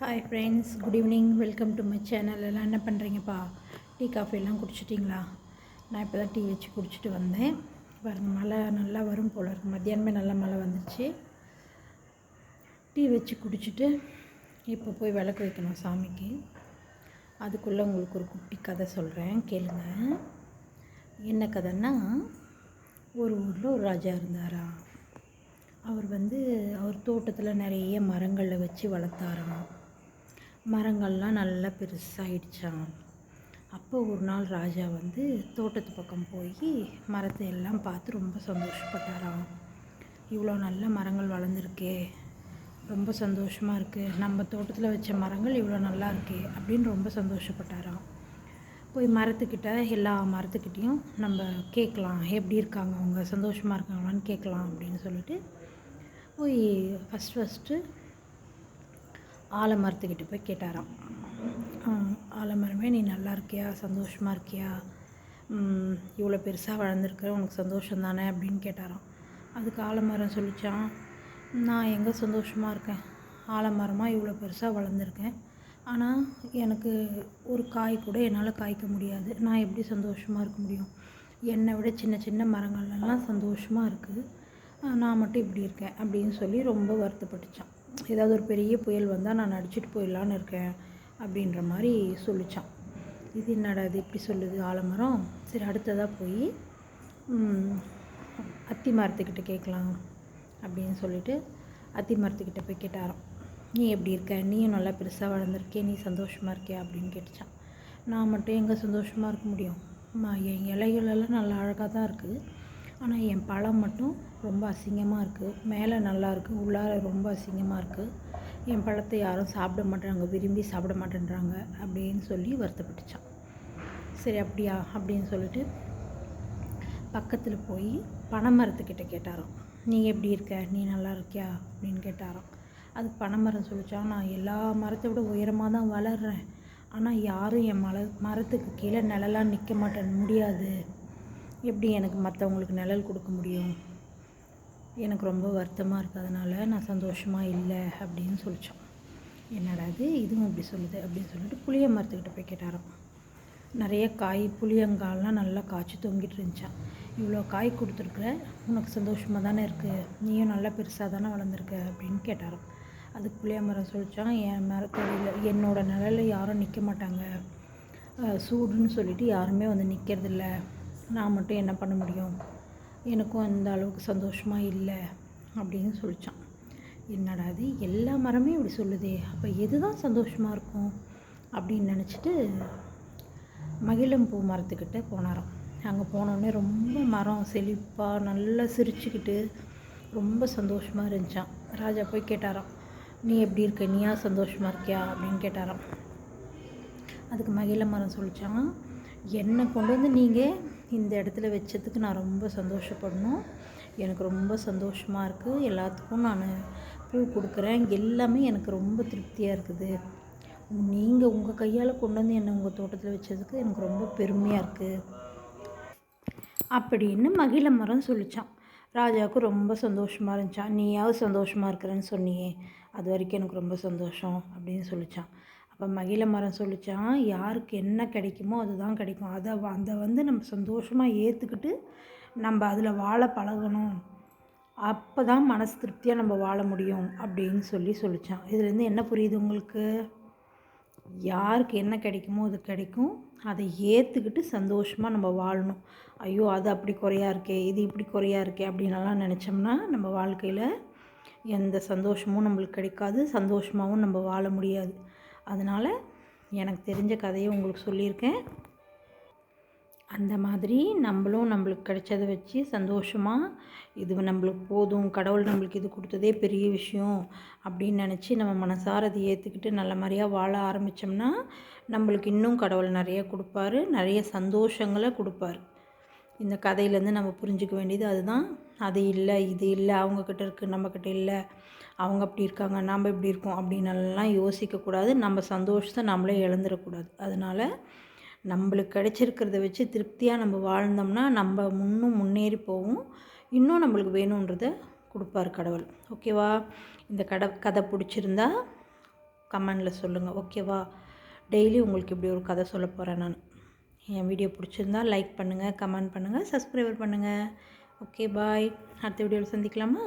Hi friends good evening welcome to my channel எல்லாம் என்ன பண்ணுறீங்கப்பா tea coffee எல்லாம் குடிச்சிட்டிங்களா? நான் இப்போ தான் டீ வச்சு குடிச்சிட்டு வந்தேன். பாருங்கள் மழை நல்லா வரும் போல் இருக்கு. மத்தியானமே நல்லா மழை வந்துச்சு டீ வச்சு குடிச்சிட்டு இப்போ போய் விளக்கு வைக்கணும் சாமிக்கு. அதுக்குள்ளே உங்களுக்கு ஒரு குட்டி கதை சொல்கிறேன் கேளுங்க. என்ன கதைன்னா ஒரு ஊரில் ஒரு ராஜா இருந்தாரா? அவர் வந்து அவர் தோட்டத்தில் நிறைய மரங்களை வச்சு வளர்த்தாராம். மரங்கள்லாம் நல்லா பெருசாகிடுச்சாம் அப்போ ஒரு நாள் ராஜா வந்து தோட்டத்து பக்கம் போய் மரத்தை எல்லாம் பார்த்து ரொம்ப சந்தோஷப்பட்டாராம். இவ்வளோ நல்ல மரங்கள் வளர்ந்துருக்கே. ரொம்ப சந்தோஷமாக இருக்குது நம்ம தோட்டத்தில் வச்ச மரங்கள் இவ்வளோ நல்லா இருக்கே அப்படின்னு ரொம்ப சந்தோஷப்பட்டாராம். போய் மரத்துக்கிட்ட எல்லா மரத்துக்கிட்டேயும் நம்ம கேட்கலாம். எப்படி இருக்காங்க அவங்க? சந்தோஷமாக இருக்காங்களான்னு கேட்கலாம் அப்படின்னு சொல்லிட்டு போய் ஃபஸ்ட் ஃபஸ்ட்டு ஆலமரத்துக்கிட்ட போய் கேட்டாராம். ஆலமரமே நீ நல்லா இருக்கியா? சந்தோஷமாக இருக்கியா? இவ்வளோ பெருசாக வளர்ந்துருக்குற உனக்கு சந்தோஷம் தானே? அப்படின்னு கேட்டாராம். அதுக்கு ஆலமரம் சொல்லிச்சான் நான் எங்கே சந்தோஷமாக இருக்கேன்? ஆலமரமாக இவ்வளோ பெருசாக வளர்ந்துருக்கேன். ஆனால் எனக்கு ஒரு காய் கூட என்னால் காய்க்க முடியாது. நான் எப்படி சந்தோஷமாக இருக்க முடியும்? என்னை விட சின்ன சின்ன மரங்கள்லாம் சந்தோஷமாக இருக்குது நான் மட்டும் இப்படி இருக்கேன் அப்படின்னு சொல்லி ரொம்ப வருத்தப்பட்டுச்சான் ஏதாவது ஒரு பெரிய புயல் வந்தால் நான் அடிச்சிட்டு போயிடலான்னு இருக்கேன் அப்படின்ற மாதிரி சொல்லிச்சான். இது என்னடா இது இப்படி சொல்லுது? ஆலமரம். சரி அடுத்ததாக போய் அத்தி மரத்துக்கிட்ட கேட்கலாம் அப்படின்னு சொல்லிட்டு அத்தி மரத்துக்கிட்ட போய் கேட்டாராம். நீ எப்படி இருக்க? நீயும் நல்லா பெருசாக வளர்ந்துருக்கே நீ சந்தோஷமாக இருக்கியா? அப்படின்னு கேட்டுச்சான். நான் மட்டும் எங்கே சந்தோஷமாக இருக்க முடியும்? என் இலைகள் எல்லாம் நல்லா அழகாக தான் இருக்குது ஆனால் என் பழம் மட்டும் ரொம்ப அசிங்கமாக இருக்குது மேலே நல்லா இருக்குது உள்ளார ரொம்ப அசிங்கமாக இருக்குது என் பழத்தை யாரும் சாப்பிட மாட்டேறாங்க விரும்பி சாப்பிட மாட்டேன்றாங்க அப்படின்னு சொல்லி வருத்தப்பட்டுச்சான். சரி அப்படியா? அப்படின்னு சொல்லிட்டு பக்கத்தில் போய் பனைமரத்துக்கிட்ட கேட்டாராம். நீ எப்படி இருக்க? நீ நல்லா இருக்கியா? அப்படின்னு கேட்டாராம். அதுக்கு பனைமரம் சொல்லிச்சான் நான் எல்லா மரத்தை விட உயரமாக தான் வளர்றேன். ஆனால் யாரும் என் மல மரத்துக்கு கீழே நிழலாக நிற்க மாட்டேன். முடியாது. எப்படி எனக்கு மற்றவங்களுக்கு நிழல் கொடுக்க முடியும்? எனக்கு ரொம்ப வருத்தமாக இருக்குது அதனால் நான் சந்தோஷமாக இல்லை அப்படின்னு சொல்லிச்சான் என்னடா இது? இதுவும் இப்படி சொல்லுது அப்படின்னு சொல்லிட்டு புளிய மரத்துக்கிட்ட போய் கேட்டாராம். நிறைய காய் புளியங்காயெலாம் நல்லா காய்ச்சி தொங்கிட்டு இருந்துச்சான் இவ்வளோ காய் கொடுத்துருக்குற உனக்கு சந்தோஷமாக தானே இருக்குது நீயும் நல்லா பெருசாக தானே வளர்ந்துருக்க அப்படின்னு கேட்டாராம். அதுக்கு புளிய மரம் சொல்லிச்சான் என் மரத்தடியில் என்னோடய நிழலில் யாரும் நிற்க மாட்டாங்க. சூடுன்னு சொல்லிட்டு யாருமே வந்து நிற்கிறதில்ல நான் மட்டும் என்ன பண்ண முடியும்? எனக்கும் அந்த அளவுக்கு சந்தோஷமாக இல்லை அப்படின்னு சொல்லிச்சான். என்னடா இது? எல்லா மரமே இப்படி சொல்லுதே. அப்போ எது தான் சந்தோஷமாக இருக்கும்? அப்படின்னு நினச்சிட்டு மகிழம்பூ மரத்துக்கிட்ட போனாராம். அங்கே போனோடனே ரொம்ப மரம் செழிப்பாக நல்லா சிரிச்சுக்கிட்டு ரொம்ப சந்தோஷமாக இருந்துச்சான் ராஜா போய் கேட்டாராம் நீ எப்படி இருக்க? நீயா சந்தோஷமாக இருக்கியா? அப்படின்னு கேட்டாராம். அதுக்கு மகிழ மரம் சொல்லிச்சான் என்னை கொண்டு வந்து நீங்கள் இந்த இடத்துல வச்சதுக்கு நான் ரொம்ப சந்தோஷப்படணும். எனக்கு ரொம்ப சந்தோஷமாக இருக்குது எல்லாத்துக்கும் நான் பூ கொடுக்குறேன். எல்லாமே எனக்கு ரொம்ப திருப்தியாக இருக்குது. நீங்கள் உங்கள் கையால் கொண்டு வந்து என்னை உங்கள் தோட்டத்தில் வச்சதுக்கு எனக்கு ரொம்ப பெருமையாக இருக்குது அப்படின்னு மகிழ மரம் சொல்லிச்சான். ராஜாவுக்கு ரொம்ப சந்தோஷமாக இருந்துச்சான். நீயாவது சந்தோஷமாக இருக்கிறேன்னு சொன்னியே. அது வரைக்கும் எனக்கு ரொம்ப சந்தோஷம் அப்படின்னு சொல்லிச்சான். அப்போ மகிழ மரம் சொல்லிச்சான் யாருக்கு என்ன கிடைக்குமோ அதுதான் கிடைக்கும். அதை வ- அதை வந்து நம்ம சந்தோஷமாக ஏற்றுக்கிட்டு நம்ம அதில் வாழ பழகணும். அப்போ தான் மனசு திருப்தியாக நம்ம வாழ முடியும் அப்படின்னு சொல்லி சொல்லிச்சான். இதுலேருந்து என்ன புரியுது உங்களுக்கு? யாருக்கு என்ன கிடைக்குமோ அது கிடைக்கும். அதை ஏற்றுக்கிட்டு சந்தோஷமாக நம்ம வாழணும். ஐயோ அது அப்படி குறையா இருக்கே இது இப்படி குறையா இருக்கே அப்படின்னலாம் நினச்சோம்னா நம்ம வாழ்க்கையில் எந்த சந்தோஷமும் நம்மளுக்கு கிடைக்காது. சந்தோஷமாகவும் நம்ம வாழ முடியாது. அதனால் எனக்கு தெரிஞ்ச கதையை உங்களுக்கு சொல்லியிருக்கேன். அந்த மாதிரி நம்மளும் நம்மளுக்கு கிடைச்சதை வச்சு சந்தோஷமாக இது நம்மளுக்கு போதும் கடவுள் நம்மளுக்கு இது கொடுத்ததே பெரிய விஷயம் அப்படின்னு நினச்சி நம்ம மனசார அதை ஏற்றுக்கிட்டு நல்ல மாதிரியாக வாழ ஆரம்பித்தோம்னா நம்மளுக்கு இன்னும் கடவுள் நிறைய கொடுப்பாரு நிறைய சந்தோஷங்களை கொடுப்பாரு. இந்த கதையிலேருந்து நம்ம புரிஞ்சுக்க வேண்டியது அதுதான். அது இல்லை இது இல்லை அவங்கக்கிட்ட இருக்குது நம்மக்கிட்ட இல்லை அவங்க அப்படி இருக்காங்க நாம் இப்படி இருக்கோம் அப்படின்னலாம் யோசிக்கக்கூடாது. நம்ம சந்தோஷத்தை நம்மளே இழந்துடக்கூடாது. அதனால் நம்மளுக்கு கிடைச்சிருக்கிறத வச்சு திருப்தியாக நம்ம வாழ்ந்தோம்னா நம்ம முன்னும் முன்னேறி போவோம் இன்னும் நம்மளுக்கு வேணுன்றத கொடுப்பார் கடவுள். ஓகேவா? இந்த கட கதை பிடிச்சிருந்தா கமெண்டில் சொல்லுங்கள் ஓகேவா? டெய்லி உங்களுக்கு இப்படி ஒரு கதை சொல்ல போகிறேன் நான். என் வீடியோ பிடிச்சிருந்தா லைக் பண்ணுங்கள் கமெண்ட் பண்ணுங்கள் சப்ஸ்கிரைபர் பண்ணுங்கள் ஓகே பாய் அடுத்த வீடியோவில் சந்திக்கலாமா?